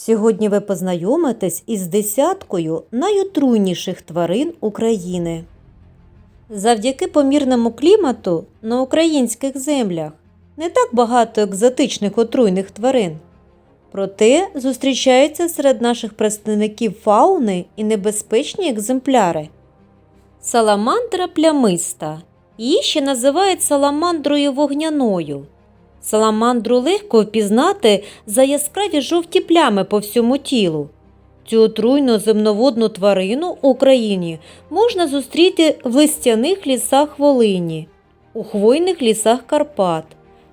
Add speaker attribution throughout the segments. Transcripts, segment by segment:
Speaker 1: Сьогодні ви познайомитесь із десяткою найотруйніших тварин України. Завдяки помірному клімату на українських землях не так багато екзотичних отруйних тварин. Проте зустрічаються серед наших представників фауни і небезпечні екземпляри. Саламандра плямиста. Її ще називають саламандрою вогняною. Саламандру легко впізнати за яскраві жовті плями по всьому тілу. Цю отруйну земноводну тварину в Україні можна зустріти в листяних лісах Волині, у хвойних лісах Карпат.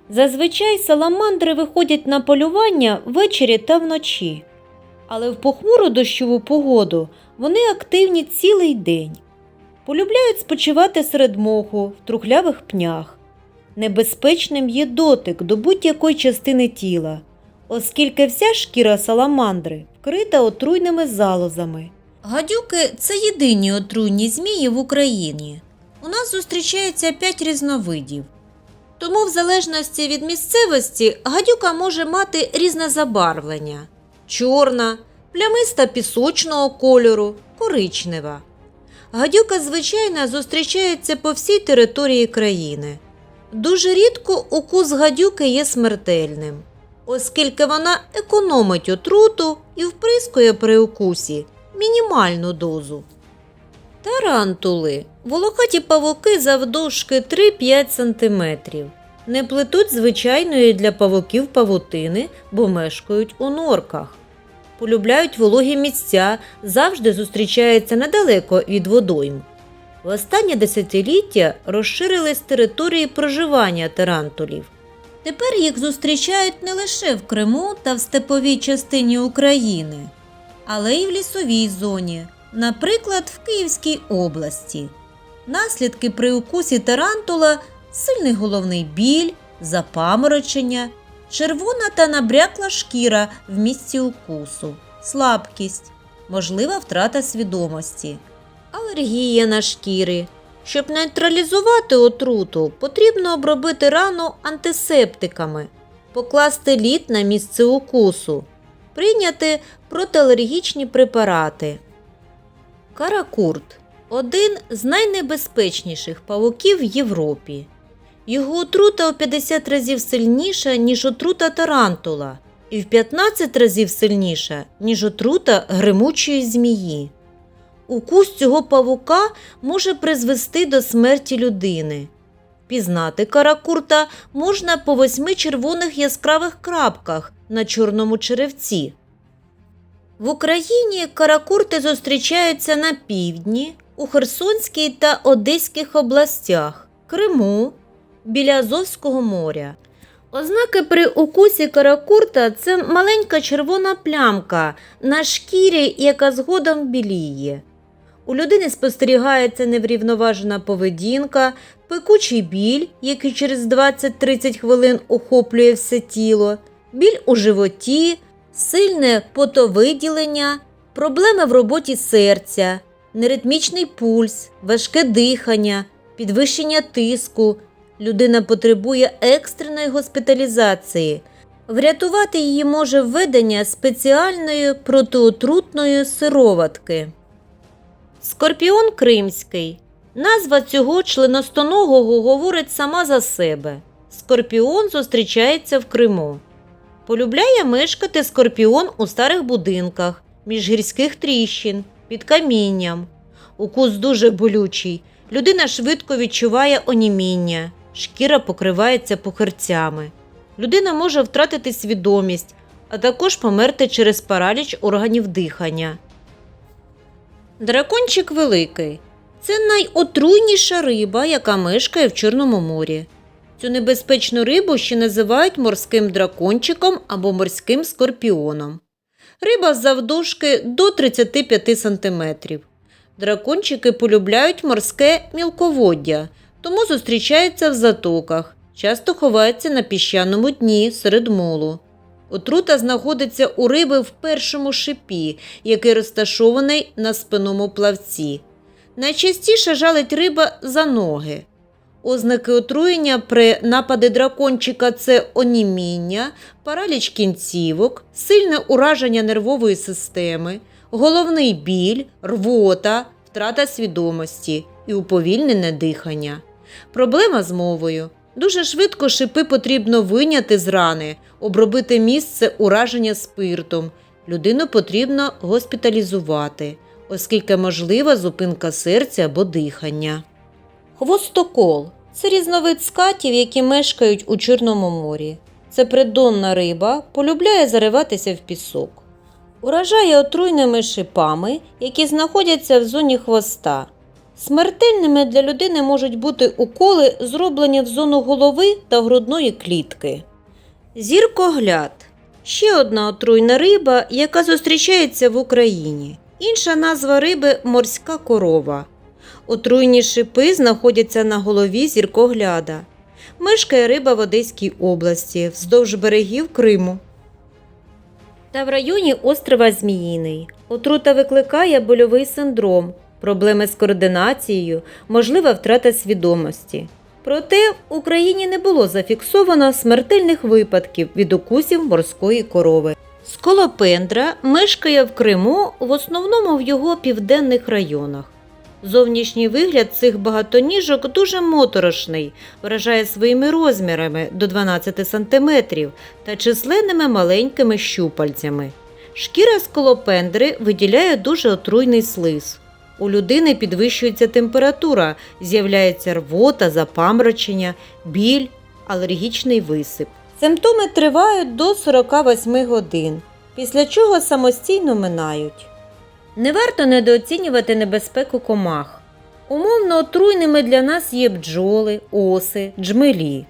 Speaker 1: Зазвичай саламандри виходять на полювання ввечері та вночі, але в похмуру дощову погоду вони активні цілий день. Полюбляють спочивати серед моху в трухлявих пнях. Небезпечним є дотик до будь-якої частини тіла, оскільки вся шкіра саламандри вкрита отруйними залозами. Гадюки це єдині отруйні змії в Україні. У нас зустрічається 5 різновидів. Тому, в залежності від місцевості, гадюка може мати різне забарвлення: чорна, плямиста пісочного кольору, коричнева. Гадюка звичайно зустрічається по всій території країни. Дуже рідко укус гадюки є смертельним, оскільки вона економить отруту і вприскує при укусі мінімальну дозу. Тарантули волокаті павуки завдовжки 3-5 см. Не плетуть звичайної для павуків павутини, бо мешкають у норках. Полюбляють вологі місця, завжди зустрічаються недалеко від водойм. В останнє десятиліття розширились території проживання тарантулів. Тепер їх зустрічають не лише в Криму та в степовій частині України, але й в лісовій зоні, наприклад, в Київській області. Наслідки при укусі тарантула сильний головний біль, запаморочення, червона та набрякла шкіра в місці укусу, слабкість, можлива втрата свідомості. Алергія на шкіри. Щоб нейтралізувати отруту, потрібно обробити рану антисептиками, покласти лід на місце укусу, прийняти протиалергічні препарати. Каракурт один з найнебезпечніших павуків в Європі. Його отрута у 50 разів сильніша, ніж отрута тарантула, і в 15 разів сильніша, ніж отрута гримучої змії. Укус цього павука може призвести до смерті людини. Пізнати каракурта можна по восьми червоних яскравих крапках на чорному черевці. В Україні каракурти зустрічаються на півдні, у Херсонській та Одеських областях, Криму, біля Азовського моря. Ознаки при укусі каракурта це маленька червона плямка на шкірі, яка згодом біліє. У людини спостерігається неврівноважена поведінка, пекучий біль, який через 20-30 хвилин охоплює все тіло, біль у животі, сильне потовиділення, проблеми в роботі серця, неритмічний пульс, важке дихання, підвищення тиску. Людина потребує екстреної госпіталізації. Врятувати її може введення спеціальної протиотрутної сироватки. Скорпіон кримський. Назва цього членостоногого говорить сама за себе. Скорпіон зустрічається в Криму. Полюбляє мешкати скорпіон у старих будинках, між гірських тріщин, під камінням. Укус дуже болючий. Людина швидко відчуває оніміння, шкіра покривається похирцями. Людина може втратити свідомість, а також померти через параліч органів дихання. Дракончик великий це найотруйніша риба, яка мешкає в Чорному морі. Цю небезпечну рибу ще називають морським дракончиком або морським скорпіоном. Риба завдовжки до 35 см. Дракончики полюбляють морське мілководдя, тому зустрічаються в затоках, часто ховаються на піщаному дні серед молу. Отрута знаходиться у риби в першому шипі, який розташований на спинному плавці. Найчастіше жалить риба за ноги. Ознаки отруєння при нападі дракончика це оніміння, параліч кінцівок, сильне ураження нервової системи, головний біль, рвота, втрата свідомості і уповільнене дихання. Проблема з мовою. Дуже швидко шипи потрібно виняти з рани, обробити місце ураження спиртом. Людину потрібно госпіталізувати, оскільки можлива зупинка серця або дихання. Хвостокол це різновид скатів, які мешкають у Чорному морі. Це придонна риба, полюбляє зариватися в пісок. Уражає отруйними шипами, які знаходяться в зоні хвоста. Смертельними для людини можуть бути уколи, зроблені в зону голови та грудної клітки. Зіркогляд ще одна отруйна риба, яка зустрічається в Україні. Інша назва риби морська корова. Отруйні шипи знаходяться на голові зіркогляда. Мешкає риба в Одеській області, вздовж берегів Криму. Та в районі острова Зміїний. Отрута викликає больовий синдром, проблеми з координацією, можлива втрата свідомості. Проте в Україні не було зафіксовано смертельних випадків від укусів морської корови. Сколопендра мешкає в Криму в основному в його південних районах. Зовнішній вигляд цих багатоніжок дуже моторошний, вражає своїми розмірами до 12 см та численними маленькими щупальцями. Шкіра сколопендри виділяє дуже отруйний слиз. У людини підвищується температура, з'являється рвота, запаморочення, біль, алергічний висип. Симптоми тривають до 48 годин, після чого самостійно минають. Не варто недооцінювати небезпеку комах. Умовно отруйними для нас є бджоли, оси, джмелі.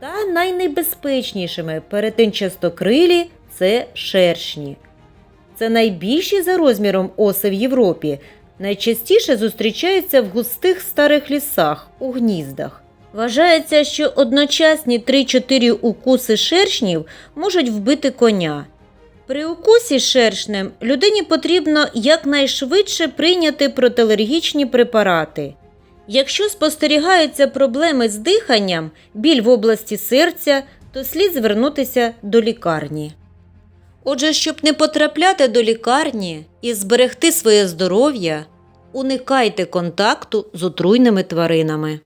Speaker 1: Та найнебезпечнішими перетинчастокрилі це шершні. Це найбільші за розміром оси в Європі. Найчастіше зустрічаються в густих старих лісах у гніздах. Вважається, що одночасні 3-4 укуси шершнів можуть вбити коня. При укусі шершнем людині потрібно якнайшвидше прийняти протиалергічні препарати. Якщо спостерігаються проблеми з диханням, біль в області серця, то слід звернутися до лікарні. Отже, щоб не потрапляти до лікарні і зберегти своє здоров'я, уникайте контакту з отруйними тваринами.